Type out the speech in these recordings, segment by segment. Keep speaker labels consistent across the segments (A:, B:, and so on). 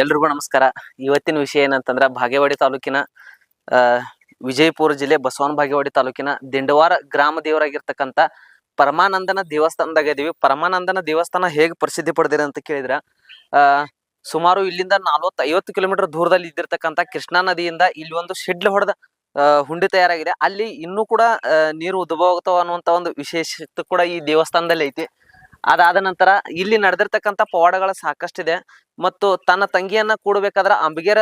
A: ಎಲ್ರಿಗೂ ನಮಸ್ಕಾರ. ಇವತ್ತಿನ ವಿಷಯ ಏನಂತಂದ್ರ ಭಾಗೇವಾಡಿ ತಾಲೂಕಿನ ವಿಜಯಪುರ ಜಿಲ್ಲೆ ಬಸವನ ಭಾಗೇವಾಡಿ ತಾಲೂಕಿನ ದಿಂಡವಾರ ಗ್ರಾಮ ದೇವರಾಗಿರ್ತಕ್ಕಂಥ ಪರಮಾನಂದನ ದೇವಸ್ಥಾನದಾಗ ಇದೀವಿ. ಪರಮಾನಂದನ ದೇವಸ್ಥಾನ ಹೇಗೆ ಪ್ರಸಿದ್ಧಿ ಪಡೆದಿದೆ ಅಂತ ಕೇಳಿದ್ರ ಸುಮಾರು ಇಲ್ಲಿಂದ ನಲ್ವತ್ತು ಐವತ್ತು ಕಿಲೋಮೀಟರ್ ದೂರದಲ್ಲಿ ಇದ್ದಿರ್ತಕ್ಕಂಥ ಕೃಷ್ಣಾ ನದಿಯಿಂದ ಇಲ್ಲಿ ಒಂದು ಶಿಡ್ಲ ಹೊಡೆದ ಹುಂಡಿ ತಯಾರಾಗಿದೆ. ಅಲ್ಲಿ ಇನ್ನೂ ಕೂಡ ನೀರು ಉದ್ಭವ ಅನ್ನುವಂತ ಒಂದು ವಿಶೇಷತೆ ಕೂಡ ಈ ದೇವಸ್ಥಾನದಲ್ಲಿ ಐತಿ. ಅದಾದ ನಂತರ ಇಲ್ಲಿ ನಡೆದಿರ್ತಕ್ಕಂಥ ಪವಾಡಗಳು ಸಾಕಷ್ಟಿದೆ. ಮತ್ತು ತನ್ನ ತಂಗಿಯನ್ನ ಕೂಡಬೇಕಾದ್ರ ಅಂಬಿಗೇರ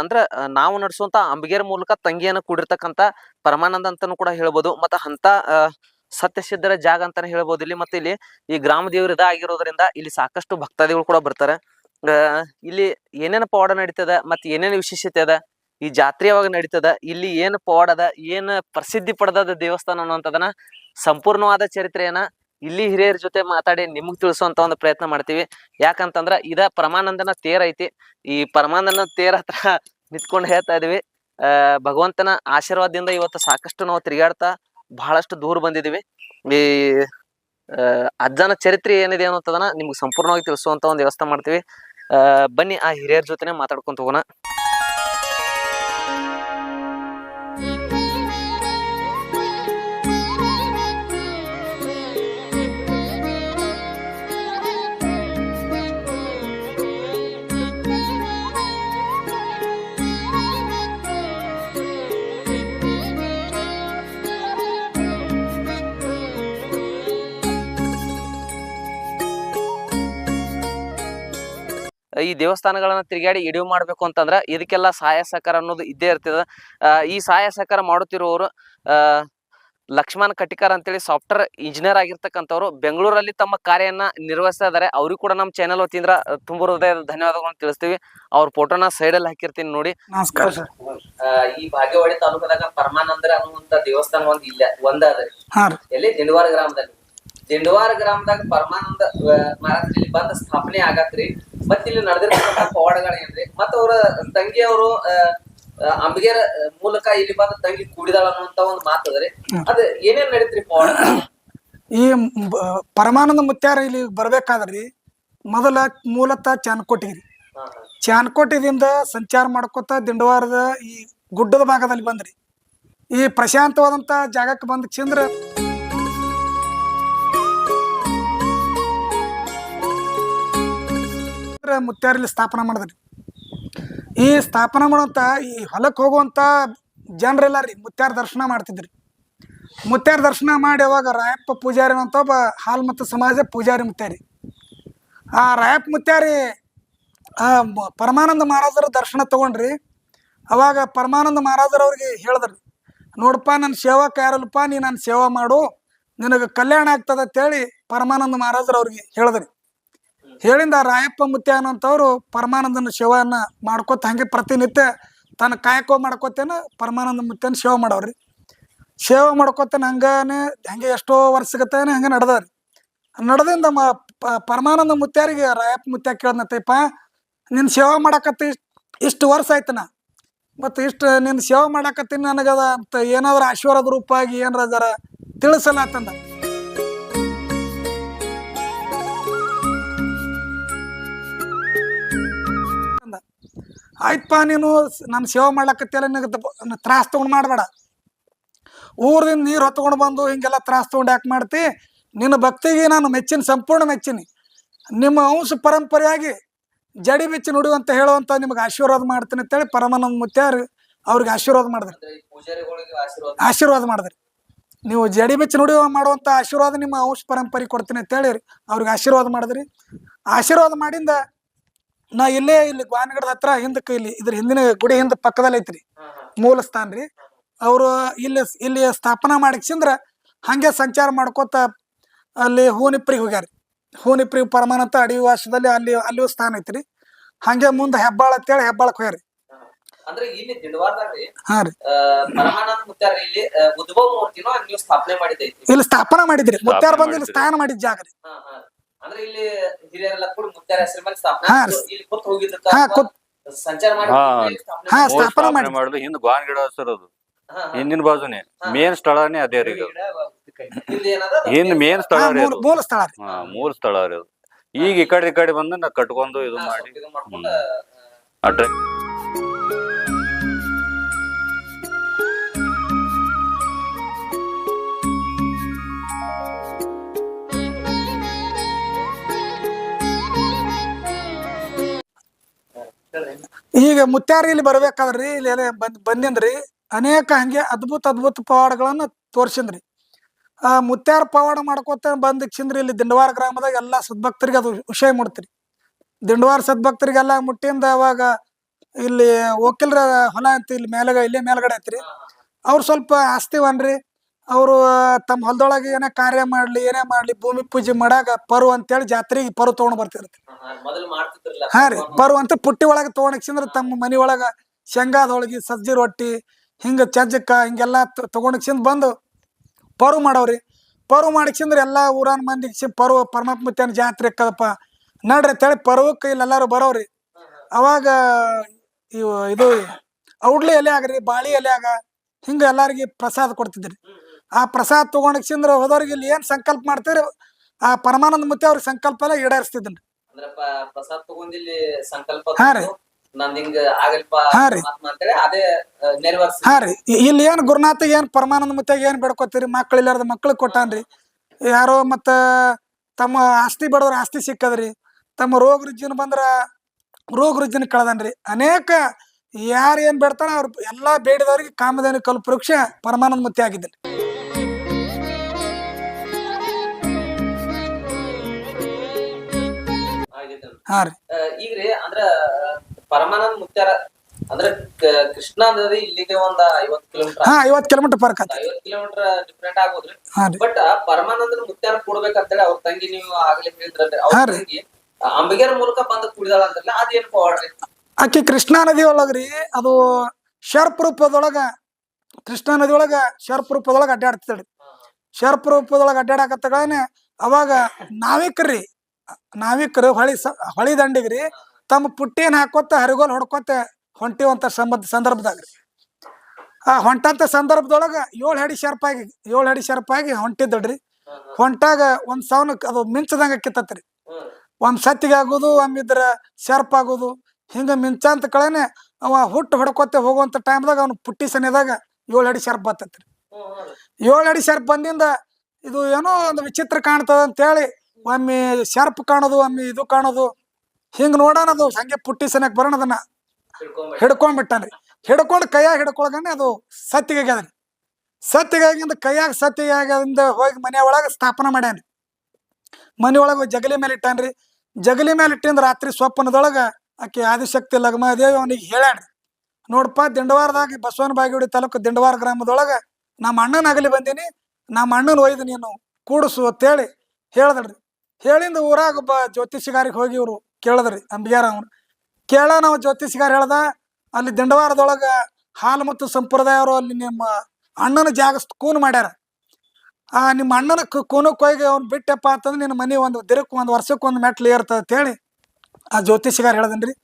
A: ಅಂದ್ರೆ ನಾವು ನಡೆಸುವಂತ ಅಂಬಿಗೇರ ಮೂಲಕ ತಂಗಿಯನ್ನ ಕೂಡಿರ್ತಕ್ಕಂಥ ಪರಮಾನಂದ ಅಂತಾನು ಕೂಡ ಹೇಳ್ಬೋದು. ಮತ್ತ ಅಂತ ಸತ್ಯಸಿದ್ಧರ ಜಾಗ ಅಂತಾನೆ ಹೇಳ್ಬೋದು ಇಲ್ಲಿ. ಮತ್ತೆ ಇಲ್ಲಿ ಈ ಗ್ರಾಮ ದೇವರು ಇದಾಗಿರೋದ್ರಿಂದ ಇಲ್ಲಿ ಸಾಕಷ್ಟು ಭಕ್ತಾದಿಗಳು ಕೂಡ ಬರ್ತಾರೆ. ಇಲ್ಲಿ ಏನೇನು ಪವಾಡ ನಡೀತದ, ಮತ್ತೆ ಏನೇನು ವಿಶೇಷತೆ ಅದ, ಈ ಜಾತ್ರೆ ಯಾವಾಗ ನಡೀತದ, ಇಲ್ಲಿ ಏನು ಪವಾಡ ಅದ, ಏನ್ ಪ್ರಸಿದ್ಧಿ ಪಡೆದ ದೇವಸ್ಥಾನ ಅನ್ನುವಂಥದನ್ನ ಸಂಪೂರ್ಣವಾದ ಚರಿತ್ರೆಯನ್ನ ಇಲ್ಲಿ ಹಿರಿಯರ ಜೊತೆ ಮಾತಾಡಿ ನಿಮಗ್ ತಿಳಿಸುವಂತ ಒಂದು ಪ್ರಯತ್ನ ಮಾಡ್ತೀವಿ. ಯಾಕಂತಂದ್ರ ಇದ ಪರಮಾನಂದನ ತೇರ್ ಐತಿ. ಈ ಪರಮಾನಂದನ ತೇರ್ ಹತ್ರ ನಿಂತ್ಕೊಂಡು ಹೇಳ್ತಾ ಇದೀವಿ. ಭಗವಂತನ ಆಶೀರ್ವಾದದಿಂದ ಇವತ್ತು ಸಾಕಷ್ಟು ನಾವು ತಿರುಗಾಡ್ತಾ ಬಹಳಷ್ಟು ದೂರ ಬಂದಿದೀವಿ. ಈ ಅಜ್ಜನ ಚರಿತ್ರೆ ಏನಿದೆ ಅನ್ನೋದನ್ನ ನಿಮ್ಗೆ ಸಂಪೂರ್ಣವಾಗಿ ತಿಳಿಸುವಂತ ಒಂದು ವ್ಯವಸ್ಥೆ ಮಾಡ್ತೀವಿ. ಬನ್ನಿ ಆ ಹಿರಿಯರ ಜೊತೆನೆ ಮಾತಾಡ್ಕೊಂತ ಹೋಗೋಣ. ದೇವಸ್ಥಾನಗಳನ್ನ ತಿರುಗಾಡಿ ಇಡಿವು ಮಾಡ್ಬೇಕು ಅಂತಂದ್ರ ಇದಕ್ಕೆಲ್ಲ ಸಹಾಯ ಸಹಕಾರ ಅನ್ನೋದು ಇದ್ದೇ ಇರ್ತದ. ಈ ಸಹಾಯ ಸಹಕಾರ ಮಾಡುತ್ತಿರುವವರು ಆ ಲಕ್ಷ್ಮಣ್ ಕಟಿಕರ್ ಅಂತೇಳಿ ಸಾಫ್ಟ್ವೇರ್ ಇಂಜಿನಿಯರ್ ಆಗಿರ್ತಕ್ಕಂಥವ್ರು ಬೆಂಗಳೂರಲ್ಲಿ ತಮ್ಮ ಕಾರ್ಯನ ನಿರ್ವಹಿಸ್ತಾ ಇದಾರೆ ಅವ್ರಿಗೂ ಕೂಡ ನಮ್ಮ ಚಾನೆಲ್ ವತಿಯಿಂದ ತುಂಬ ಹೃದಯದ ಧನ್ಯವಾದಗಳನ್ನು ತಿಳಿಸ್ತೀವಿ. ಅವ್ರ ಫೋಟೋನ ಸೈಡಲ್ಲಿ ಹಾಕಿರ್ತೀನಿ ನೋಡಿ.
B: ನಮಸ್ಕಾರ ಸರ್.
A: ಈ ಭಾಗ್ಯವಾಡಿ ತಾಲೂಕದಾಗ ಪರಮಾನಂದ್ರ ಅನ್ನುವಂತ ದೇವಸ್ಥಾನ ಒಂದ್ ಇಲ್ಲ ಒಂದ ಎಲ್ಲಿ? ದಿಂಡವಾರ ಗ್ರಾಮದಲ್ಲಿ. ದಿಂಡವಾರ ಗ್ರಾಮದಾಗ ಪರಮಾನಂದ ಮಹಾರಾಜ್ ಇಲ್ಲಿ ಬಂದ ಸ್ಥಾಪನೆ ಆಗತ್ರಿ. ಮತ್ತ ಇಲ್ಲಿ ನಡೆದಿರ್ತಕ್ಕಂಥ ಪವಾಡಗಳು ಏನ್ರಿ ಮತ್ತ ಅವ್ರ ತಂಗಿ ಅವರು ಅಂಬಿಗೆರ ಮೂಲಕ ಇಲ್ಲಿ ಬಂದ ತಂಗಿ ಕೂಡಿದಾಳ ಅನ್ನುವಂತ ಒಂದು ಮಾತು ಅದ್ರಿ ಅದ ಏನೇನ್ ನಡೀತ್ರಿ ಪವಾಡ?
B: ಈ ಪರಮಾನಂದ ಮುತ್ಯಾರ ಇಲ್ಲಿ ಬರ್ಬೇಕಾದ್ರಿ ಮೊದಲ ಮೂಲತಃ ಚಾನ್ಕೋಟಿಗಿರಿ. ಚಾನ್ಕೋಟಿದಿಂದ ಸಂಚಾರ ಮಾಡ್ಕೋತ ದಿಂಡವಾರದ ಈ ಗುಡ್ಡದ ಭಾಗದಲ್ಲಿ ಬಂದ್ರಿ. ಈ ಪ್ರಶಾಂತವಾದಂತ ಜಾಗಕ್ಕೆ ಬಂದ ಚಂದ್ರ ಮುತ್ಯಾರಲ್ಲಿ ಸ್ಥಾಪನೆ ಮಾಡಿದ್ರಿ. ಈ ಸ್ಥಾಪನೆ ಮಾಡುವಂಥ ಈ ಹೊಲಕ್ಕೆ ಹೋಗುವಂಥ ಜನರೆಲ್ಲ ರೀ ಮುತ್ಯಾರ ದರ್ಶನ ಮಾಡ್ತಿದ್ರಿ. ಮುತ್ಯಾರ ದರ್ಶನ ಮಾಡಿ ಅವಾಗ ರಾಯಪ್ಪ ಪೂಜಾರಿ ಅಂತ ಒಬ್ಬ ಹಾಲ್ ಮತ್ತು ಸಮಾಜ ಪೂಜಾರಿ ಮುತ್ಯಾರಿ ಆ ರಾಯಪ್ಪ ಮುತ್ಯಾರಿ ಪರಮಾನಂದ ಮಹಾರಾಜರ ದರ್ಶನ ತಗೊಂಡ್ರಿ. ಅವಾಗ ಪರಮಾನಂದ ಮಹಾರಾಜರವ್ರಿಗೆ ಹೇಳಿದ್ರಿ, ನೋಡಪ್ಪ ನನ್ನ ಸೇವಕ ಯಾರಲ್ಲಪ್ಪ ನೀ ನನ್ನ ಸೇವಾ ಮಾಡು, ನಿನಗೆ ಕಲ್ಯಾಣ ಆಗ್ತದ ಅಂತೇಳಿ ಪರಮಾನಂದ ಮಹಾರಾಜರು ಅವ್ರಿಗೆ ಹೇಳಿದ್ರಿ. ಹೇಳಿಂದ ರಾಯಪ್ಪ ಮುತ್ಯ ಅನ್ನೋಂಥವ್ರು ಪರಮಾನಂದನ ಶಿವನ ಮಾಡ್ಕೋತ ಹಂಗೆ ಪ್ರತಿನಿತ್ಯ ತನ್ನ ಕಾಯಕೋ ಮಾಡ್ಕೋತೇನ ಪರಮಾನಂದ ಮುತ್ಯನ ಸೇವೆ ಮಾಡವ್ರಿ. ಸೇವೆ ಮಾಡ್ಕೋತೇನೆ ಹಂಗಾನೆ, ಹಂಗೆ ಎಷ್ಟೋ ವರ್ಷಗತ್ತಾನೆ ಹಂಗೆ ನಡೆದವ್ರಿ. ನಡೆದಿಂದ ಮ ಪರಮಾನಂದ ಮುತ್ಯಾರಿಗೆ ರಾಯಪ್ಪ ಮುತ್ಯ ಕೇಳ್ದತ್ತಪ್ಪ ನಿನ್ನ ಸೇವೆ ಮಾಡಕತ್ತಿ ಇಷ್ಟು ವರ್ಷ ಆಯ್ತನ, ಮತ್ತು ಇಷ್ಟು ನಿನ್ನ ಸೇವೆ ಮಾಡಕತ್ತೀನಿ ನನಗದ ಅಂತ ಏನಾದರೂ ಆಶೀರ್ವಾದ ರೂಪಾಗಿ ಏನಾರ ಜರ ತಿಳಿಸಲ್ಲ ಅಂತಂದ ಆಯ್ತಪ್ಪ ನೀನು ನನ್ನ ಸೇವೆ ಮಾಡ್ಲಕತ್ತಿಲ್ಲ ನಿನಗೆ ತ್ರಾಸ ತೊಗೊಂಡು ಮಾಡಬೇಡ. ಊರಿಂದ ನೀರು ಹೊತ್ಕೊಂಡು ಬಂದು ಹಿಂಗೆಲ್ಲ ತ್ರಾಸ ತೊಗೊಂಡು ಯಾಕೆ ಮಾಡ್ತಿ? ನಿನ್ನ ಭಕ್ತಿಗೆ ನಾನು ಮೆಚ್ಚಿನ ಸಂಪೂರ್ಣ ಮೆಚ್ಚಿನಿ. ನಿಮ್ಮ ಅಂಶ ಪರಂಪರೆಯಾಗಿ ಜಡಿ ಬಿಚ್ಚಿ ನುಡಿ ಅಂತ ಹೇಳುವಂತ ನಿಮ್ಗೆ ಆಶೀರ್ವಾದ ಮಾಡ್ತೀನಿ ಅಂತೇಳಿ ಪರಮಾನಂದ ಮುತ್ಯಾರು ಅವ್ರಿಗೆ ಆಶೀರ್ವಾದ ಮಾಡಿದ್ರಿ
A: ಆಶೀರ್ವಾದ
B: ಮಾಡಿದ್ರಿ ನೀವು ಜಡಿ ಬಿಚ್ಚಿ ನುಡಿ ಮಾಡುವಂತ ಆಶೀರ್ವಾದ ನಿಮ್ಮ ಅಂಶ ಪರಂಪರೆ ಕೊಡ್ತೀನಿ ಅಂತೇಳಿ ಅವ್ರಿಗೆ ಆಶೀರ್ವಾದ ಮಾಡಿದ್ರಿ ಆಶೀರ್ವಾದ ಮಾಡಿಂದ ನಾ ಇಲ್ಲೇ ಇಲ್ಲಿ ಗ್ವಾನಗಡದ ಹತ್ರ ಹಿಂದಕ್ಕೆ ಇಲ್ಲಿ ಇದ್ರ ಹಿಂದಿನ ಗುಡಿ ಹಿಂದ ಪಕ್ಕದಲ್ಲಿ ಐತ್ರಿ. ಮೂಲ ಸ್ಥಾನ ರೀ. ಅವರು ಇಲ್ಲಿ ಇಲ್ಲಿ ಸ್ಥಾಪನಾ ಮಾಡಿಕ್ಸಿಂದ್ರ ಹಂಗೆ ಸಂಚಾರ ಮಾಡ್ಕೋತ ಅಲ್ಲಿ ಹೂನಿಪ್ರಿಗೆ ಹೋಗ್ಯಾರ. ಹೂನಿಪ್ರಿ ಪರಮಾನಂತ ಅಡಿ ವಾಸದಲ್ಲಿ ಅಲ್ಲಿ ಅಲ್ಲಿಯೂ ಸ್ಥಾನ ಐತ್ರಿ. ಹಂಗೆ ಮುಂದೆ ಹೆಬ್ಬಾಳ ಅಂತೇಳಿ ಹೆಬ್ಬಾಳಕ್ಕೆ ಹೋಗ್ಯಾರಿ.
A: ಅಂದ್ರೆ ಇಲ್ಲಿ
B: ಹಾ ರೀ.
A: ಪರಮಾನಂದ ಇಲ್ಲಿ ಆ, ಉದ್ಭವ ಮೂರ್ತಿನೋ ನೀವು ಸ್ಥಾಪನೆ ಮಾಡಿದೈತಿ
B: ಇಲ್ಲಿ ಸ್ಥಾಪನಾ ಮಾಡಿದ್ರಿ. ಮುತ್ಯಾರ ಬಂದು ಇಲ್ಲಿ. ಸ್ಥಾನ ಮಾಡಿದ ಜಾಗ ರೀ.
A: ಅಂದ್ರೆ ಇಲ್ಲಿ ಹಿರಿಯರೆಲ್ಲ ಕೂಡ ಮುತ್ಯಾರ ಹೆಸರು ಮೇಲೆ ಸ್ಥಾಪನೆ
B: ಹಾ,
A: ಮಾಡಿದ್ದು. ಇಲ್ಲಿ ಕೂತ್ ಹೋಗಿದ್ದಕ್ಕ
B: ಹಾ,
A: ಅಥವಾ
B: ಕೂತ್-
A: ಸಂಚಾರ ಮಾಡಿ
C: ಹಾ.
A: ಇಲ್ಲಿ ಸ್ಥಾಪನೆ
B: ಹಾ,
A: ಮಾಡಿದ್ದು.
C: ಮೂರ್
B: ಸ್ಥಾಪನೆ
C: ಸ್ಥಾಪನೆ
B: ಮಾಡಿದ್ರು.
C: ಮಾಡುದು ಹಿಂದ್ ಗಾನ್ ಗಿಡ
A: ಹಾ, ಹಾ.
C: ಹಿಂದಿನ ಬಾಜುನೆ ಮೇನ್ ಸ್ಥಳನೇ ಅದೇ ರೀ ಇದು.
A: ಇಲ್ಲಿ ಏನದ ಅದು
C: ಹಿಂದ್ ಮೇನ್ ಸ್ಥಳ
B: ಹಾ
C: ರೀ
B: ಮೂಲ
C: ಅದು
B: ಮೂಲ ಸ್ಥಳ ರೀ
C: ಹಾ ಮೂಲ ಸ್ಥಳ ರೀ ಅದು ಈಗ ಈ ಕಡೆ ಈ ಕಡೆ ಬಂದು ನಾ ಕಟ್ಕೊಂಡು ಇದು ಮಾಡಿ
A: ಇದು ಮಾಡ್ಕೊಂಡ್
C: ಅಡ್ರೆ
B: ಈಗ ಮುತ್ಯಾರಿ ಇಲ್ಲಿ ಬರ್ಬೇಕಾದ್ರಿ, ಇಲ್ಲಿ ಬಂದ್ ಬಂದಿಂದ್ರಿ ಅನೇಕ ಹಂಗೆ ಅದ್ಭುತ ಅದ್ಭುತ ಪವಾಡಗಳನ್ನ ತೋರ್ಸಿಂದ್ರಿ ಆ ಮುತ್ಯಾರ ಪವಾಡ ಮಾಡ್ಕೋತ ಬಂದ್ ಚಿಂದ್ರಿ ಇಲ್ಲಿ ದಿಂಡವಾರ ಗ್ರಾಮದಾಗ ಎಲ್ಲಾ ಸದ್ಭಕ್ತರಿಗೆ ಅದು ವಿಷಯ ಮುಟ್ತ್ರಿ ದಿಂಡವಾರ ಸದ್ಭಕ್ತರಿಗೆಲ್ಲ ಮುಟ್ಟಿಂದ ಅವಾಗ ಇಲ್ಲಿ ವಕೀಲರ ಹೊಲ ಅಂತ ಇಲ್ಲಿ ಮೇಲಗ, ಇಲ್ಲೇ ಮೇಲ್ಗಡೆ ಐತ್ರಿ ಅವ್ರು ಸ್ವಲ್ಪ ಆಸ್ತಿವನ್ರಿ ಅವರು ತಮ್ಮ ಹೊಲದೊಳಗೆ ಏನೇ ಕಾರ್ಯ ಮಾಡ್ಲಿ ಏನೇ ಮಾಡ್ಲಿ ಭೂಮಿ ಪೂಜೆ ಮಾಡಾಗ ಪರು ಅಂತೇಳಿ ಜಾತ್ರೆಗೆ ಪರು ತಗೊಂಡ್ ಬರ್ತಿರ್ತಿ
A: ಮೊದಲು ಮಾಡ್ತಿದ್ರಲ್ಲ.
B: ಹಾ ರೀ ಪರು ಅಂತ ಪುಟ್ಟಿ ಒಳಗೆ ತಗೊಂಡಕ್ಸಿಂದ್ರ ತಮ್ಮ ಮನಿ ಒಳಗ ಶೇಂಗಾದ ಹೋಳ್ಗಿ ಸಜ್ಜಿ ರೊಟ್ಟಿ ಹಿಂಗ ಚಜ್ಜಕ್ಕ ಹಿಂಗೆಲ್ಲಾ ತಗೊಂಡಕ್ಸಿಂದ ಬಂದು ಪರು ಮಾಡವ್ರಿ. ಪರು ಮಾಡಿಕ್ಸಿಂದ್ರ ಎಲ್ಲಾ ಊರಾನ್ ಮಂದಿ ಪರು ಪರಮಾತ್ಮತ್ಯನ ಜಾತ್ರೆ ಕದಪ್ಪ. ನಡ್ರಿ ಅಂತೇಳಿ ಪರ್ವಕ್ಕೆ ಇಲ್ಲಿ ಎಲ್ಲಾರು ಬರೋರಿ ಅವಾಗ ಇವು ಇದು ಔಡ್ಲಿ ಎಲೆ ಆಗ್ರಿ ಬಾಳಿ ಎಲೆ ಆಗ ಹಿಂಗ ಎಲ್ಲಾರಿಗೆ ಪ್ರಸಾದ ಕೊಡ್ತಿದ್ರಿ. ಆ ಪ್ರಸಾದ ತಗೊಂಡ್ರೆ ಹೋದವ್ರಿಗೆ ಇಲ್ಲಿ ಏನ್ ಸಂಕಲ್ಪ ಮಾಡ್ತೀರಿ? ಆ ಪರಮಾನಂದ ಮುತ್ತೆ ಅವ್ರ ಸಂಕಲ್ಪ ಎಲ್ಲ ಈಡೇರಿಸ್ತಿದ್ರಿ
A: ಪ್ರಸಾದ ಸಂಕಲ್ಪ
B: ಹಾ ರೀ. ಹಾ ರೀ. ಇಲ್ಲಿ ಏನ್ ಗುರುನಾಥ ಏನ್ ಪರಮಾನಂದ ಮುತ್ತಾಗ ಏನ್ ಬೇಡ್ಕೋತೀರಿ? ಮಕ್ಳು ಇಲ್ಲಾರ್ದ ಮಕ್ಳು ಕೊಟ್ಟಾನ್ರಿ ಯಾರೋ ಮತ್ತ ತಮ್ಮ ಆಸ್ತಿ ಬಡವ್ರ ಆಸ್ತಿ ಸಿಕ್ಕದ್ರಿ. ತಮ್ಮ ರೋಗ ರುಜಿನ ಬಂದ್ರ ರೋಗ ರುಜಿನ ಕಳೆದನ್ರಿ ಅನೇಕ ಯಾರು ಏನ್ ಬೇಡ್ತಾನ ಅವ್ರು ಎಲ್ಲಾ ಬೇಡಿದವ್ರಿಗೆ ಕಾಮಧೇನು ಕಲ್ಪ ವೃಕ್ಷ ಪರಮಾನಂದ ಮುತ್ತೆ ಆಗಿದ್ರಿ ಹಾ ರೀ.
A: ಈಗ್ರಿ ಅಂದ್ರ ಪರಮಾನಂದ ಮುತ್ಯಾರ ಅಂದ್ರ ಕೃಷ್ಣಾ ನದಿ ಇಲ್ಲಿಗೆ ಒಂದ್ ಐವತ್ ಕಿಲೋಮೀಟರ್
B: ಹಾ ಐವತ್ ಕಿಲೋಮೀಟರ್ ಫರ್ಕ್ ಆತ.
A: ಐವತ್ ಕಿಲೋಮೀಟರ್ ಡಿಫ್ರೆಂಟ್ ಆಗೋದ್ರಿ. ಬಟ್ ಪರಮಾನಂದನ ಮುತ್ಯಾರ ಕೂಡ್ಬೇಕಂತೇಳಿ ಅವ್ರ ತಂಗಿ ನೀವು ಆಗ್ಲಿ ಹೇಳಿದ್ರಲ್ರಿ. ಅವ್ರ. ತಂಗಿ ಅಂಬಿಗರ ಮೂಲಕ ಬಂದ ಕುಡಿದಾಳ ಅಂತಲ್ಲ ಅದೇನ್ ಪವಾಡ್ರಿ?
B: ಆಕಿ ಕೃಷ್ಣಾ ನದಿ ಒಳಗ್ರಿ ಅದು ಶರ್ಪ್ ರೂಪದೊಳಗ ಕೃಷ್ಣಾ ನದಿ ಒಳಗ ಶರ್ಪ್ ರೂಪದೊಳಗ ಅಡ್ಡಾಡ್ತಿದ್ರಿ ಶರ್ಪ್ ರೂಪದೊಳಗ ಅಡ್ಡಾಡಕತ್ತಗಳೇನೆ ಅವಾಗ ನಾವಿಕರ್ರಿ ನಾವಿಕರು ಹೊಳಿ ಹೊಳಿ ದಂಡಿಗ್ರಿ, ತಮ್ಮ ಪುಟ್ಟಿನ ಹಾಕೋತ ಹರಿಗೋಲ್ ಹೊಡ್ಕೋತ ಹೊಂಟಿವಂತ ಸಂಬಂಧ, ಸಂದರ್ಭದಾಗ್ರಿ. ಆ ಹೊಂಟಂತ ಸಂದರ್ಭದೊಳಗ ಏಳು ಅಡಿ ಶರ್ಪಾಗಿ, ಏಳು ಅಡಿ ಶರ್ಪಾಗಿ ಹೊಂಟಿದ್ದಡ್ರಿ ಹೊಂಟಾಗ ಒಂದ್ ಸೌನ್ ಅದು ಮಿಂಚದಂಗ ಕಿತ್ತತ್ರಿ. ಒಂದ್ ಸತ್ತಿಗೆ ಆಗೋದು ಒಮ್ಮಿದ್ರ ಶರ್ಪ್ ಆಗೋದು, ಹಿಂಗ ಮಿಂಚಾಂತ ಕಳೆನೆ ಅವ ಹುಟ್ಟು ಹೊಡ್ಕೋತ ಹೋಗುವಂತ ಟೈಮ್ದಾಗ ಅವ್ನ ಪುಟ್ಟಿ ಸನಿದಾಗ ಏಳು ಅಡಿ ಶರ್ಪ್
A: ಬತ್ತತ್ರಿ.
B: ಏಳು ಅಡಿ ಶರ್ಪ್ ಬಂದಿಂದ ಇದು ಏನೋ ಒಂದು ವಿಚಿತ್ರ ಕಾಣ್ತದ ಅಂತೇಳಿ ಒಮ್ಮೆ ಶರ್ಪ್ ಕಾಣೋದು, ಒಮ್ಮೆ ಇದು ಕಾಣೋದು. ಹಿಂಗ ನೋಡೋಣ ಅದು, ಹಂಗೆ ಪುಟ್ಟಿ ಸನಕ್ ಬರೋಣ ಅದನ್ನ.
A: ತಿಳ್ಕೊಂಬಿಟ್ರಿ.
B: ಹಿಡ್ಕೊಂಡ್ಬಿಟ್ಟಾನ್ರಿ ಹಿಡ್ಕೊಂಡು ಕೈಯಾಗ ಹಿಡ್ಕೊಳಗನೆ ಅದು ಸತ್ತಿಗೆ ಆಗ್ಯದ್ರಿ ಸತ್ತಿಗೆ ಆಗಿಂದ ಕೈಯಾಗ ಸತ್ತಿಗೆ ಆಗ್ಯದಿಂದ ಹೋಗಿ ಮನೆ ಒಳಗೆ ಸ್ಥಾಪನೆ ಮಾಡ್ಯಾನ್ರಿ ಮನೆ ಒಳಗೆ ಜಗಲಿ ಮೇಲೆ ಇಟ್ಟಾನ್ರಿ. ಜಗಲಿ ಮೇಲೆ ಇಟ್ಟಿಂದ ರಾತ್ರಿ ಸ್ವಪ್ನದೊಳಗೆ ಆಕೆ ಆದಿಶಕ್ತಿ ಲಗ್ಮಾದೇವಿ ಅವನಿಗೆ ಹೇಳ್ಯಾಡ್ರಿ ನೋಡಪ್ಪ ದಿಂಡವಾರದಾಗ ಬಸವನ ಬಾಗಿಡಿ ತಾಲೂಕು ದಿಂಡವಾರ ಗ್ರಾಮದೊಳಗೆ ನಮ್ಮ ಅಣ್ಣನ ಅಗಲಿ ಬಂದೀನಿ. ನಮ್ಮ ಅಣ್ಣನ ಒಯ್ದು ನೀನು ಕೂಡಿಸು ಅಂತೇಳಿ ಹೇಳ್ದಳ್ರಿ. ಹೇಳಿಂದ ಊರಾಗ ಒಬ್ಬ ಜ್ಯೋತಿಷಿಗಾರಿಗೆ ಹೋಗಿ ಇವರು ಕೇಳಿದ್ರಿ ಅಂಬಿಗ್ಯಾರ ಅವನು. ಕೇಳ ನಾವು ಜ್ಯೋತಿಷಿಗಾರ ಹೇಳ್ದ, ಅಲ್ಲಿ ದಂಡವಾರದೊಳಗ ಹಾಲು ಮತ್ತು ಸಂಪ್ರದಾಯವರು ಅಲ್ಲಿ ನಿಮ್ಮ ಅಣ್ಣನ ಜಾಗ ಕೂನ್ ಮಾಡ್ಯಾರ. ಆ ನಿಮ್ಮ ಅಣ್ಣನ ಕೂನಕ್ಕೆ ಹೋಗಿ ಅವ್ನು ಬಿಟ್ಟಪ್ಪ ಅಂತಂದ್ರೆ ನಿನ್ನ ಮನೆ ಒಂದು ದಿನಕ್ಕೆ ಒಂದು ವರ್ಷಕ್ಕೆ ಒಂದು ಮೆಟ್ಲು ಏರ್ತದೆ ಅಂತೇಳಿ ಆ ಜ್ಯೋತಿಷಿಗಾರ ಹೇಳದನ್ರಿ.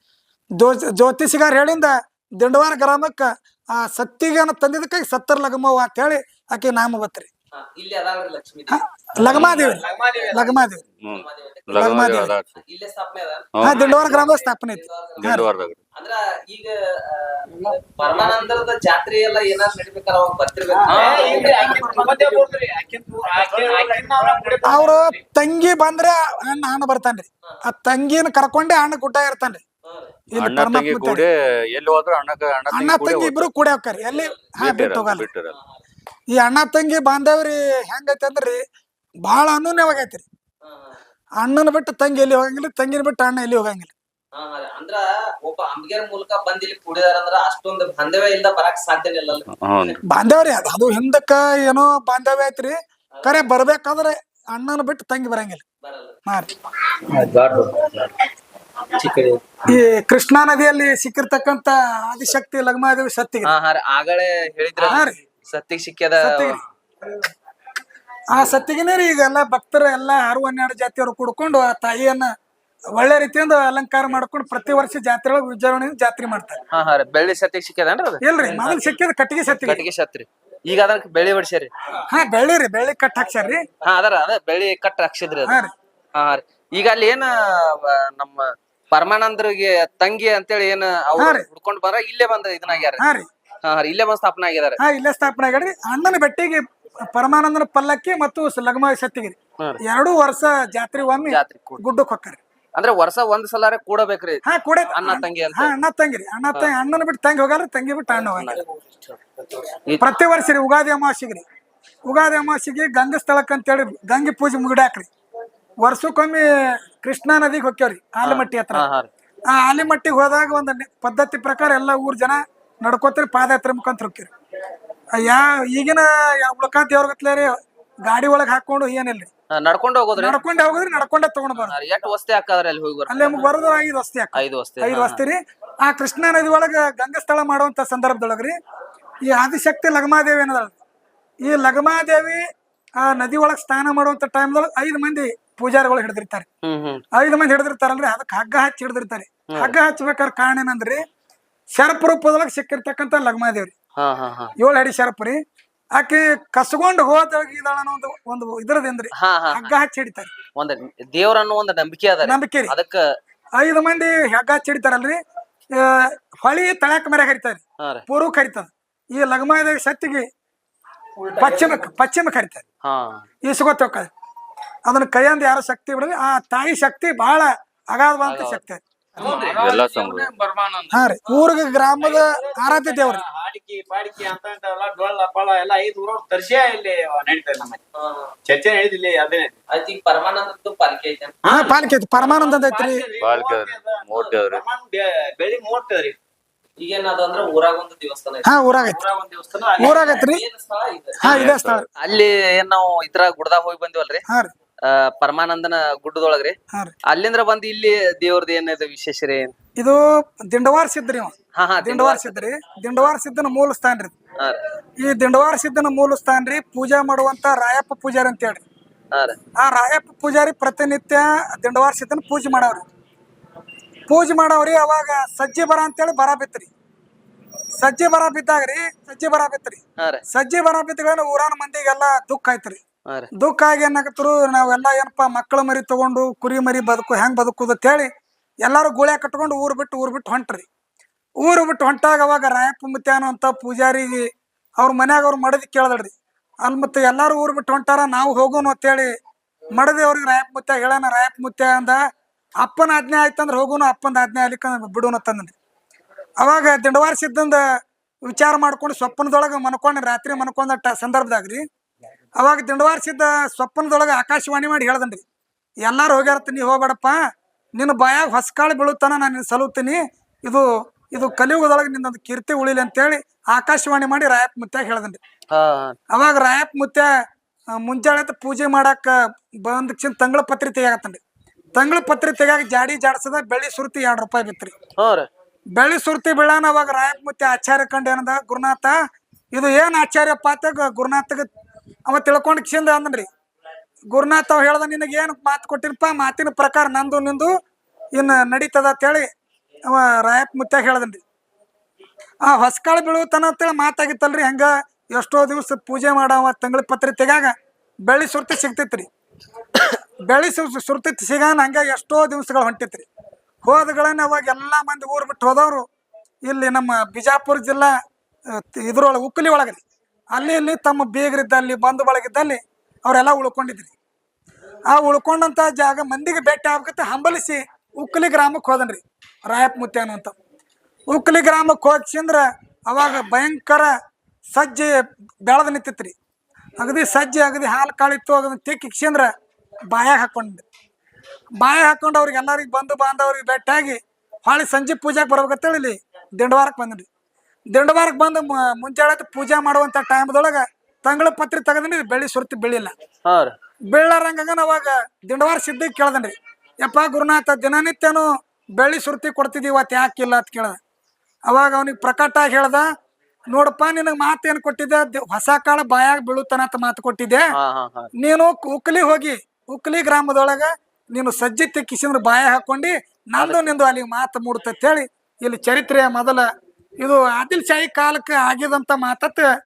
B: ಜೋ ಜ್ಯೋತಿಷಿಗಾರ ಹೇಳಿಂದ ದಿಂಡವಾರ ಗ್ರಾಮಕ್ಕೆ ಆ ಸತ್ತಿಗೆನ ತಂದಿದ್ದಕ್ಕಾಗಿ ಸತ್ತರ ಲಗಮವ್ವ ಅಂತೇಳಿ ಆಕೆ ನಾಮ ಬತ್ರಿ.
A: ಇಲ್ಲಿ ಅದಾಳ್ರಿ ಲಕ್ಷ್ಮೀ
B: ಲಗಮಾದೇವಿ. ಲಗಮಾದೇವಿ
A: ಇಲ್ಲೇ ಸ್ಥಾಪನೆ ಅದ?
B: ಹಾ ದಿಂಡವಾರ ಗ್ರಾಮದ ಸ್ಥಾಪನೆ ಐತಿ.
C: ದಿಂಡವಾರದಾಗ
A: ಅಂದ್ರ ಈಗ ಆ, ಪರಮಾನಂದರದ ಜಾತ್ರೆ ಎಲ್ಲ ಏನಾದ್ರು ನಡಿಬೇಕಾರ ಅವಾಗ ಬರ್ತಿರ್ಬೇಕು.
B: ಅವ್ರ ತಂಗಿ ಬಂದ್ರೆ ಅಣ್ಣ ಅಣ್ಣ ಬರ್ತಾನ್ರಿ. ಆ ತಂಗಿನ ಕರ್ಕೊಂಡೆ ಅಣ್ಣ ಗುಡ್ಡ ಇರ್ತಾನ್ರಿ.
C: ಅಣ್ಣ ತಂಗಿ ಕೂಡಿ ಎಲ್ಲಿ ಹೋದ್ರು ಅಣ್ಣ ತಂಗಿ
B: ಇಬ್ರು ಕೂಡಿ ಹೋಗ್ತಾರ. ಎಲ್ಲಿ? ಹಾ ಬಿಟ್ಟು ಹೋಗಲ್ಲ. ಈ ಅಣ್ಣ ತಂಗಿ ಬಾಂಧವ್ರಿ ಹೆಂಗೈತೆ ಅಂದ್ರಿ ಬಹಳ ಅನ್ಯೂನ್ಯವಾಗೈತ್ರಿ ಅಣ್ಣನ ಬಿಟ್ಟು ತಂಗಿ ಎಲ್ಲಿ ಹೋಗಂಗಿಲ್ಲ ತಂಗಿನ ಬಿಟ್ಟು ಅಣ್ಣ ಎಲ್ಲಿ ಹೋಗಂಗಿಲ್ಲ.
A: ಅಂದ್ರ ಒಬ್ಬ ಅಂಬಿಗರ ಮೂಲಕ ಬಂದ್ ಇಲ್ಲಿ ಕೂಡಿದಾರ ಅಂದ್ರ ಅಷ್ಟೊಂದು ಬಾಂಧವ್ಯ ಇಲ್ದ ಬರಕ್ ಸಾಧ್ಯನೇ ಇಲ್ಲ
C: ಬಾಂಧವ್ಯ
B: ಬಾಂಧವ್ರಿ ಅದು ಅದು ಹಿಂದಕ್ಕ ಏನೋ ಬಾಂಧವ್ಯ ಐತ್ರಿ. ಕರೆ ಬರ್ಬೇಕಾದ್ರೆ ಅಣ್ಣನ ಬಿಟ್ಟು ತಂಗಿ ಬರಂಗಿಲ್ಲ. ರೀ. ಈ ಕೃಷ್ಣಾ ನದಿಯಲ್ಲಿ ಸಿಕ್ಕಿರ್ತಕ್ಕಂತ ಆದಿಶಕ್ತಿ ಲಗ್ಮಾದೇವಿ ಸತ್ತಿಗೆ.
A: ರೀ. ಹೇಳಿದ್ರ
B: ಹಾ ರೀ.
A: ಸತ್ತಿಗೆ
B: ಸಿಕ್ಕದ ಆ ಸತ್ತಿಗೆನೇ ರೀ ಈಗ ಎಲ್ಲ ಭಕ್ತರು ಎಲ್ಲ ಆರು ಹನ್ನೆರಡು ಜಾತಿಯವರು ಕುಡ್ಕೊಂಡು ಆ ತಾಯಿಯನ್ನ ಒಳ್ಳೆ ರೀತಿಯಿಂದ ಅಲಂಕಾರ ಮಾಡ್ಕೊಂಡು ಪ್ರತಿ ವರ್ಷ ಜಾತ್ರೆ ಒಳಗೆ ವಿಜೃಂಭಣೆ ಜಾತ್ರೆ ಮಾಡ್ತಾರೆ.
A: ಹಾ ಹಾ ರೀ. ಬೆಳ್ಳಿ ಸತ್ತಿಗೆ ಸಿಕ್ಕದ ಅದು?
B: ಇಲ್ರಿ ಮೊದಲು ಸಿಕ್ಕಿದ ಕಟ್ಟಿಗೆ ಸತ್ತಿ
A: ಕಟ್ಟಿಗೆ ಸತ್ರಿ ಈಗ ಅದಕ್ಕೆ ಬೆಳ್ಳಿ ಹೊಡ್ಸ್ಯಾರಿ
B: ಹಾ ಬೆಳ್ಳಿ ರೀ ಬೆಳ್ಳಿ ಕಟ್ ಹಾಕ್ಸ್ಯಾರ್ರಿ
A: ಹಾ ಅದರ ಅದ ಬೆಳ್ಳಿ ಕಟ್ ಹಾಕ್ಸಿದ್ರಿ ಅದು.
B: ಹಾ ರೀ.
A: ಹಾ ರೀ. ಈಗ ಅಲ್ಲಿ ಏನ ನಮ್ಮ ಪರಮಾನಂದರಿಗೆ ತಂಗಿ ಅಂತೇಳಿ ಏನ್ ಅವ್ರು. ಹುಡ್ಕೊಂಡ್ ಬಂದ್ರ ಇಲ್ಲೇ ಬಂದ ಇದನ್ನಾಗ್ಯಾರ
B: ಹಾ ರೀ.
A: ಇಲ್ಲೇ ಬಂದ್ ಸ್ಥಾಪನೆ ಆಗಿದ್ದಾರೆ.
B: ಹಾ ಇಲ್ಲೇ ಸ್ಥಾಪನೆ ಆಗ್ಯಾಡ್ರಿ ಅಣ್ಣನ ಬೆಟ್ಟಿಗೆ ಪರಮಾನಂದನ ಪಲ್ಲಕ್ಕಿ ಮತ್ತು ಲಗ್ಮ ಸತ್ತಿಗಿರಿ ಎರಡು ವರ್ಷ ಜಾತ್ರೆ ಒಮ್ಮೆ
A: ಜಾತ್ರೆ ಕೂಡ.
B: ಗುಡ್ಡಕ್ಕೆ ಹೊಕ್ಕಾರಿ
A: ಅಂದ್ರೆ ವರ್ಷ ಒಂದ್ ಸಲಾರೆ ಕೂಡಬೇಕ್ರಿ.
B: ಹಾ ಕೂಡ.
A: ಅಣ್ಣ ತಂಗಿ ಅಂತ.
B: ಹಾ ಅಣ್ಣ ತಂಗಿರಿ ಅಣ್ಣ ತಂಗಿ. ಅಣ್ಣನ ಬಿಟ್ಟು ತಂಗಿ ಹೋಗಲ್ರಿ ತಂಗಿ ಬಿಟ್ಟು ಅಣ್ಣ ಹೋಗಲ್ಲ. ಪ್ರತಿ ವರ್ಷ ರೀ ಉಗಾದಿ ಅಮಾವಾಸ್ಯೆಗೆ ರೀ. ಉಗಾದಿ ಅಮಾವಾಸ್ಯೆಗೆ ಗಂಗ ಸ್ಥಳಕ್ಕೆ ಅಂತೇಳಿ ಗಂಗೆ ಪೂಜೆ ಮುಗಿಡಾಕ್ರಿ. ವರ್ಷಕ್ಕೊಮ್ಮೆ ಕೃಷ್ಣಾ ನದಿಗೆ ಹೋಗ್ಯವ್ರಿ ಆಲಮಟ್ಟಿ ಹತ್ರ. ಆ ಆಲಿಮಟ್ಟಿಗೆ ಹೋದಾಗ ಒಂದು ಪದ್ಧತಿ ಪ್ರಕಾರ ಎಲ್ಲಾ ಊರ್ ಜನ ನಡ್ಕೋತೀರಿ ಪಾದಯಾತ್ರೆ ಮುಖಾಂತರ ಹೋಗ್ತೀರಿ. ಯಾ ಈಗಿನ ಉಳ್ಕಾ ದೇವ್ರಗತ್ಲೆ ರೀ ಗಾಡಿ ಒಳಗೆ ಹಾಕೊಂಡು ಏನಿಲ್ರಿ?
A: ನಡ್ಕೊಂಡು ಹೋಗೋದ್ರೆ.
B: ನಡ್ಕೊಂಡೆ ಹೋಗೋದ್ರಿ ನಡ್ಕೊಂಡೆ ತಗೊಂಡ್ ಬರೋದು.
A: ಎಷ್ಟು. ವಸ್ತಿ ಹಾಕದ್ರಿ ಅಲ್ಲಿ ಹೋಗಿ
B: ಅಲ್ಲಿ ನಮ್ಗೆ ಬರೋದು ಐದು ವಸ್ತಿ ಹಾಕ.
A: ಐದು ವಸ್ತಿ
B: ಐದು ವಸ್ತಿ ರೀ. ಆ ಕೃಷ್ಣಾ ನದಿ ಒಳಗ ಗಂಗಸ್ಥಳ ಮಾಡುವಂತ ಸಂದರ್ಭದೊಳಗ್ರಿ ಈ ಆದಿಶಕ್ತಿ ಲಗಮಾದೇವಿ ಏನದಳ ಈ ಲಗಮಾದೇವಿ ಆ ನದಿ ಒಳಗೆ ಸ್ನಾನ ಮಾಡುವಂತ ಟೈಮ್ದೊಳಗೆ ಐದು ಮಂದಿ ಪೂಜಾರಿಗಳು ಹಿಡಿದಿರ್ತಾರೆ. ಐದು ಮಂದಿ ಹಿಡಿದಿರ್ತಾರಲ್ರಿ ಅದಕ್ಕೆ ಹಗ್ಗ ಹಚ್ಚಿ ಹಿಡಿದಿರ್ತಾರೆ. ಹಗ್ಗ ಹಚ್ಚಬೇಕಾದ್ರೆ ಕಾರಣ ಏನಂದ್ರಿ ಶರಪ ರೂಪದೊಳಗೆ ಸಿಕ್ಕಿರ್ತಕ್ಕಂಥ ಲಗ್ಮಾದೇವ್ರಿ ಏಳು ಅಡಿ ಶರಪ್ ರೀ. ಆಕೆ ಕಸ್ಕೊಂಡು ಹೋದಾಗಿದ್ದಾಳ ಒಂದು ಒಂದು ಇದ್ರದಿಂದ್ರಿ ಹಗ್ಗ ಹಚ್ಚಿ ಹಿಡಿತಾರೆ.
A: ಒಂದ್ ದೇವ್ರನ್ನೋ ಒಂದ್ ನಂಬಿಕೆ ಅದ
B: ನಂಬಿಕೆ ರೀ.
A: ಅದಕ್ಕ
B: ಐದು ಮಂದಿ ಹಗ್ಗ ಹಚ್ಚಿ ಹಿಡಿತಾರಲ್ರಿ. ಹೊಳಿ ತಳ್ಯಾಕ ಮರೆ ಹರಿತಾರೆ. ಪೂರ್ವ ಕರಿತದ ಈ ಲಗ್ಮಾದೇವಿ ಸತ್ತಿಗೆ ಪಶ್ಚಿಮ
A: ಪಶ್ಚಿಮ
B: ಕರಿತಾರೆ ಹೋಗ್ತದೆ ಅದನ್ನ ಕೈಯಿಂದ ಯಾರ ಶಕ್ತಿ ಬಿಡಲಿ ಆ ತಾಯಿ ಶಕ್ತಿ ಬಹಳ ಅಗಾಧವಾದಂತ ಶಕ್ತಿ
C: ಎಲ್ಲ
B: ಹಾ ರೀ ಊರಿಗೆ ಗ್ರಾಮದ ಆರಾಧ್ಯ ದೇವ್ರಿ
D: ಹಾಡಿಕೆ ಪಾಡಿಕೆ ಅಂತ ಇಂಥವೆಲ್ಲ ಡೊಳ್ಳ ಪಳ ಎಲ್ಲ ಐದು ಊರ ತರ್ಸಿಯ ಇಲ್ಲಿ ನಡೀತದೆ ನಮ್ಮ ಚರ್ಚೆ ಅದೇ.
A: ಈಗ ಪಾಲಿಕೆ ಐತೆ
B: ಹಾ ಪಾಲಿಕೆ ಐತಿ ಪರಮಾನಂದ ಅಂತ ಐತ್ರಿ.
C: ಪಾಲ್ಕೆ ಅದ್ರಿ, ಮೂರ್ತಿ ಅದ್ರಿ.
D: ಬೆಳಿ ಮೂರ್ತದ್ರಿ
A: ಈಗೇನ್ ಅದ ಅಂದ್ರ. ಊರಾಗ ಒಂದು ದೇವಸ್ಥಾನ
B: ಹಾ ಊರಾಗ ಐತಿ
D: ಊರಾಗ ಒಂದ್ ದೇವಸ್ಥಾನ
B: ಊರಾಗ ಐತ್ರಿ? ಹಾ ಇದೇ ಸ್ಥಳ.
A: ಅಲ್ಲಿ ಏನ್ ನಾವು ಇದ್ರಾಗ ಗುಡ್ದಾಗ ಹೋಗಿ ಬಂದಿವಲ್ರಿ?
B: ಹಾ ರೀ.
A: ಆ, ಪರಮಾನಂದನ ಗುಡ್ಡದೊಳಗ್ರಿ?
B: ಹಾ ರೀ.
A: ಅಲ್ಲಿಂದ್ರ ಬಂದ್ ಇಲ್ಲಿ ದೇವ್ರದ್ ಏನಿದೆ ವಿಶೇಷ ರೀ?
B: ಇದು ದಿಂಡವಾರ ಸಿದ್ಧರಿ ಅವ
A: ಹಾ ಹಾ
B: ದಿಂಡವಾರ. ಸಿದ್ಧರಿ ದಿಂಡವಾರ ಸಿದ್ಧನ ಮೂಲ ಸ್ಥಾನ ರೀ
A: ಹಾ ರೀ.
B: ಈ ದಿಂಡವಾರ ಸಿದ್ಧನ ಮೂಲ ಸ್ಥಾನ ರೀ ಪೂಜಾ ಮಾಡುವಂತ ರಾಯಪ್ಪ ಪೂಜಾರಿ ಅಂತ ಹೇಳ್ರಿ.
A: ಹಾ ರೀ.
B: ಆ ರಾಯಪ್ಪ ಪೂಜಾರಿ ಪ್ರತಿನಿತ್ಯ ದಿಂಡವಾರ ಸಿದ್ಧನ ಪೂಜೆ ಮಾಡವ್ರಿ. ಪೂಜೆ ಮಾಡವ್ರಿ ಅವಾಗ ಸಜ್ಜಿ ಬರ ಅಂತೇಳಿ ಬರ ಬಿತ್ರಿ. ಸಜ್ಜಿ ಬರ ಬಿದ್ದಾಗ ರೀ ಸಜ್ಜಿ ಬರ ಬಿತ್ರಿ.
A: ಹಾ ರೀ.
B: ಸಜ್ಜಿ ಬರ ಬಿದ್ದಾಗ ಊರಾನ ಮಂದಿಗೆಲ್ಲ ದುಃಖ ಆಯ್ತ್ರಿ. ದುಃಖ ಆಗಿ ಏನಾಗತ್ತರು, ನಾವೆಲ್ಲ ಏನಪ್ಪಾ ಮಕ್ಕಳ ಮರಿ ತಗೊಂಡು, ಕುರಿ ಮರಿ ಬದುಕು, ಹೆಂಗ್ ಬದುಕುದು ಅಂತೇಳಿ ಎಲ್ಲಾರು ಗುಳೆ ಕಟ್ಕೊಂಡು ಊರ್ ಬಿಟ್ಟು ಊರ್ ಬಿಟ್ಟು ಹೊಂಟ್ರಿ. ಊರು ಬಿಟ್ಟು ಹೊಂಟಾಗ ಅವಾಗ ರಾಯಪ್ಪ ಮುತ್ಯ ಅನ್ನುವಂಥ ಪೂಜಾರಿಗೆ ಅವ್ರ ಮನ್ಯಾಗ ಅವ್ರು ಮಡದಿ ಕೇಳ್ದಡ್ರಿ ಅಲ್ಲಿ ಮತ್ತೆ ಎಲ್ಲಾರು ಊರ್ ಬಿಟ್ಟು ಹೊಂಟಾರ, ನಾವು ಹೋಗೋನು ಅಂತೇಳಿ ಮಡದಿ ಅವ್ರಿಗೆ ರಾಯಪ್ಪ ಮುತ್ಯ ಹೇಳೋಣ ರಾಯಪ್ಪ ಮುತ್ಯ ಅಂದ, ಅಪ್ಪನ ಆಜ್ಞೆ ಆಯ್ತಂದ್ರೆ ಹೋಗೋನು ಅಪ್ಪನ ಆಜ್ಞೆ ಆಗ್ಲಿಕ್ಕ ಬಿಡೋನು ಅಂತಂದ್ರಿ ಅವಾಗ ದಿಂಡವಾರ ಸಿದ್ದಂದ ವಿಚಾರ ಮಾಡ್ಕೊಂಡು ಸ್ವಪ್ನದೊಳಗೆ ಮನ್ಕೊಂಡು, ರಾತ್ರಿ ಮನ್ಕೊಂಡ ಸಂದರ್ಭದಾಗ ರೀ ಅವಾಗ ದಿಂಡವಾರ ಸ್ವಪ್ನದೊಳಗ ಸ್ವಪ್ನದೊಳಗೆ ಆಕಾಶವಾಣಿ ಮಾಡಿ ಹೇಳ್ದನ್ರಿ. ಎಲ್ಲಾರು ಹೋಗ್ಯಾರತ್ತ ನೀ ಹೋಗ್ಬೇಡಪ್ಪ. ನಿನ್ನ ಬಾಯಾಗ ಹೊಸಕಾಳು ಬೀಳುತ್ತಾನ ನಾನು ನಿನ್ನ ಸಲುತ್ತೀನಿ. ಇದು ಇದು ಕಲಿಯುಗದೊಳಗೆ ನಿನ್ನೊಂದು ಕೀರ್ತಿ ಉಳಿಲಿ ಅಂತೇಳಿ ಆಕಾಶವಾಣಿ ಮಾಡಿ ರಾಯಪ್ಪ ಮುತ್ಯಾಗ ಹೇಳ್ದನ್ರಿ. ಅವಾಗ ರಾಯಪ್ಪ ಮುತ್ಯ ಮುಂಜಾಳೆ ಪೂಜೆ ಮಾಡಾಕ ಬಂದ ತಂಗಳ ಪತ್ರಿ ತೆಗಿಯಾಕತ್ತನ್ರಿ. ತಂಗಳ ಪತ್ರಿ ತೆಗಿಯಾಕ ಜಾಡಿ ಜಾಡ್ಸದ ಬೆಳ್ಳಿ ಸುರ್ತಿ ಎರಡು ರೂಪಾಯಿ ಬಿತ್ರಿ. ಬೆಳ್ಳಿ ಸುರ್ತಿ ಬೀಳಾನ ಅವಾಗ ರಾಯಪ್ಪ ಮುತ್ಯ ಆಚಾರ್ಯ ಕಂಡು ಏನದ ಗುರುನಾಥ ಇದು ಏನ್ ಆಚಾರ್ಯಪ್ಪ ಅಂತ ಗುರುನಾಥಗ ಅವ ತಿಳ್ಕೊಂಡ್ ಕ್ಷಿಂದ ಅಂದ್ರಿ ಗುರುನಾಥ್ ಅವ್ ಹೇಳ್ದ ನಿನಗೆ ಏನು ಮಾತು ಕೊಟ್ಟಿರ್ಪ, ಮಾತಿನ ಪ್ರಕಾರ ನಂದು ನಿಂದು ಇನ್ನ ನಡೀತದ ಅಂತೇಳಿ ಅವ ರಾಯಪ್ಪ ಮುತ್ತಾಗ ಹೇಳ್ದನ್ರಿ. ಆ ಹೊಸ್ಕಾಳು ಬೀಳುತ್ತಾನ ಅಂತೇಳಿ ಮಾತಾಗಿತ್ತಲ್ರಿ, ಹಂಗ ಎಷ್ಟೋ ದಿವಸ ಪೂಜೆ ಮಾಡವ ತಂಗಳ ಪತ್ರಿ ತೆಗ್ಯಾಗ ಬೆಳ್ಳಿ ಸುರ್ತಿ ಸಿಗ್ತೈತ್ರಿ. ಬೆಳ್ಳಿ ಸುರ್ ಸುರ್ತಿ ಸಿಗಾನ ಹಂಗ ಎಷ್ಟೋ ದಿವಸಗಳು ಹೊಂಟಿತ್ರಿ. ಹೋದಗಳನ್ನ ಅವಾಗ ಎಲ್ಲಾ ಮಂದಿ ಊರ್ ಬಿಟ್ಟು ಹೋದವರು ಇಲ್ಲಿ ನಮ್ಮ ಬಿಜಾಪುರ ಜಿಲ್ಲಾ ಇದ್ರೊಳಗೆ ಉಕ್ಕಲಿ ಒಳಗ್ರಿ. ಅಲ್ಲಿ ಇಲ್ಲಿ ತಮ್ಮ ಬೀಗರಿದ್ದಲ್ಲಿ ಬಂಧು ಬಳಗಿದ್ದಲ್ಲಿ ಅವರೆಲ್ಲ ಉಳ್ಕೊಂಡಿದ್ರಿ. ಆ ಉಳ್ಕೊಂಡಂತ ಜಾಗ ಮಂದಿಗೆ ಭೇಟಿ ಆಗ್ಬೇಕಂತ ಹಂಬಲಿಸಿ ಉಕ್ಕಲಿ ಗ್ರಾಮಕ್ಕೆ ಹೋದನ್ರಿ ರಾಯಪ್ಪ ಮುತ್ಯಾನು ಅಂತ ಉಕ್ಕಲಿ ಗ್ರಾಮಕ್ಕೆ ಹೋಗ್ಸಿಂದ್ರ ಅವಾಗ ಭಯಂಕರ ಸಜ್ಜೆ ಬೆಳೆದು ನಿಂತಿತ್ರಿ. ಅಗದಿ ಸಜ್ಜೆ, ಅಗದಿ ಹಾಲು ಕಾಳಿತ್ತು ಅದನ್ನ ತಿಕ್ಕಿಕ್ಸಿಂದ್ರ ಬಾಯಾಗ ಹಾಕ್ಕೊಂಡು ಬಾಯ ಹಾಕೊಂಡು ಅವ್ರಿಗೆ ಎಲ್ಲರಿಗೆ ಬಂದು ಬಾಂಧವ್ರಿಗೆ ಭೇಟಿಯಾಗಿ ಹೊಳ್ಳಿ ಸಂಜೆ ಪೂಜೆಗೆ ಬರ್ಬೇಕಂತೇಳಿ ದಿಂಡವಾರಕ್ಕೆ ಬಂದ್ರಿ. ದಿಂಡವಾರಕ್ಕೆ ಬಂದು ಮುಂಜಾನೆ ಮಾಡುವಂತ ಪೂಜೆ ಮಾಡುವಂಥ ಟೈಮ್ದೊಳಗ ತಂಗಳ ಪತ್ರಿ ತಗದ್ರಿ ಬೆಳ್ಳಿ ಸುರ್ತಿ ಬೆಳಿಲ್ಲ
A: ಹಾ ರೀ.
B: ಬೀಳಾರಂಗ ಅವಾಗ ದಿಂಡವಾರ ಸಿದ್ಧ ಕೇಳ್ದನ್ರಿ. ಯಪ್ಪ ಗುರುನಾಥ ದಿನನಿತ್ಯನು ಬೆಳ್ಳಿ ಸುರ್ತಿ ಕೊಡ್ತಿದ್ದಿ ಇವತ್ತು ಯಾಕಿಲ್ಲ ಅಂತ ಕೇಳ್ದ. ಅವಾಗ ಅವನಿಗೆ ಪ್ರಕಟ ಆಗಿ ಹೇಳ್ದ ನೋಡಪ್ಪ ನಿನಗೆ ಮಾತು ಏನು ಕೊಟ್ಟಿದ್ದೆ ದ- ಹೊಸ ಕಾಳ ಬಾಯಾಗ ಬೀಳುತ್ತಾನ ಅಂತ ಮಾತು ಕೊಟ್ಟಿದ್ದೆ.
A: ಹಾ ಹಾ ಹಾ.
B: ನೀನು ಉಕ್ಲಿ ಹೋಗಿ ಉಕ್ಲಿ ಗ್ರಾಮದೊಳಗ ನೀನು ಸಜ್ಜಿ ತೆಕ್ಕಿಸಿಂದ್ರ ಬಾಯ ಹಾಕೊಂಡಿ ನಂದು ನಿಂದು ಅಲ್ಲಿ ಮಾತು ಮೂಡುತ್ತೆ ಹೇಳಿ ಇಲ್ಲಿ ಚರಿತ್ರೆಯ ಮೊದಲ ಇದು ಆದಿಲ್ ಶಾಹಿ ಕಾಲಕ್ಕೆ ಆಗಿದಂತ ಮಾತತ್